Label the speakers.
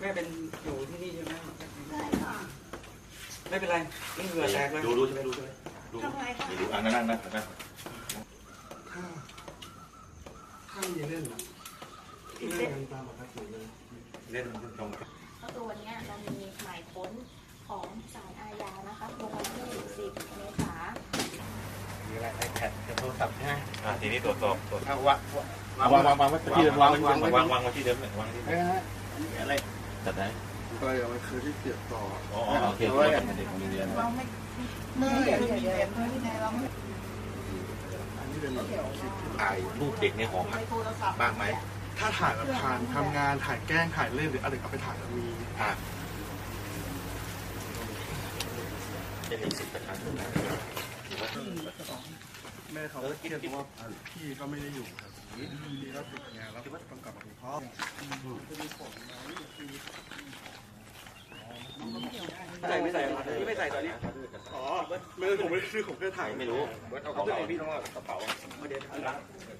Speaker 1: แม่เป็นอยู่ที่นี่ใช่ไหม
Speaker 2: ได้ค่ะ
Speaker 1: ไม่เป็นไรไม่เหงื่อแตกเลย
Speaker 3: ดูดูใช่ไหมดูใช่ไหมดู
Speaker 2: ทำไมคะ
Speaker 3: ดูดูอะนั่งนั่งนั่งนั่ง
Speaker 4: ถ้าถ้ามีเล่นนะเล่นกันตามปกติเลย
Speaker 3: เล่นตรง
Speaker 2: เพราะตัวเนี้ยเรามีหมายค้นของศาลอาญานะคะลงวันที่10เมษา
Speaker 5: มีอะไรไอแพดกับโทรศัพท์ใช่ไหม
Speaker 3: อะทีนี้ตรวจสอบตรวจ
Speaker 5: เอาวางวางวางวางวางไว้ที่เดิมวางวาง
Speaker 3: วางวางไว้ที่เดิมเลยวางที่
Speaker 5: เอ้
Speaker 3: เดิม
Speaker 5: ยอะไร
Speaker 3: จัดได้
Speaker 4: ก็อย่างมันคือที่เสียบต่อ
Speaker 3: อ๋อโอเคโอเคเด็กของโรงเรียน
Speaker 2: เราไม่เมื่อเดี๋ยวเดี๋ยวเดี๋ยวเมื่อที่ไหนเราไม่
Speaker 4: อันนี้เป็นแบบ
Speaker 3: ถ่ายรูปเด็กในห้องอะบ้างไหม
Speaker 4: ถ้าถ่ายแบบถ่ายทำงานถ่ายแกล้งถ่ายเล่นหรืออะไรเอาไปถ่ายแล้วมี
Speaker 3: อะเป็นสิทธิประชาชนนะ
Speaker 4: แม่เขาเครียดเพราะว่าพี่ก็ไม่ได้อยู่ครับพี่ก็ติดงานแล้วต้องกลับมาถึงพ่อ
Speaker 1: ใส่ไม่ใส่ครับพี่ไม่ใส่ตอนนี้
Speaker 4: อ๋อไม่ได้ผมไม่ซื้อผมแค่ถ่าย
Speaker 3: ไม่รู้เอาของพี่ต้องเอากระเป๋า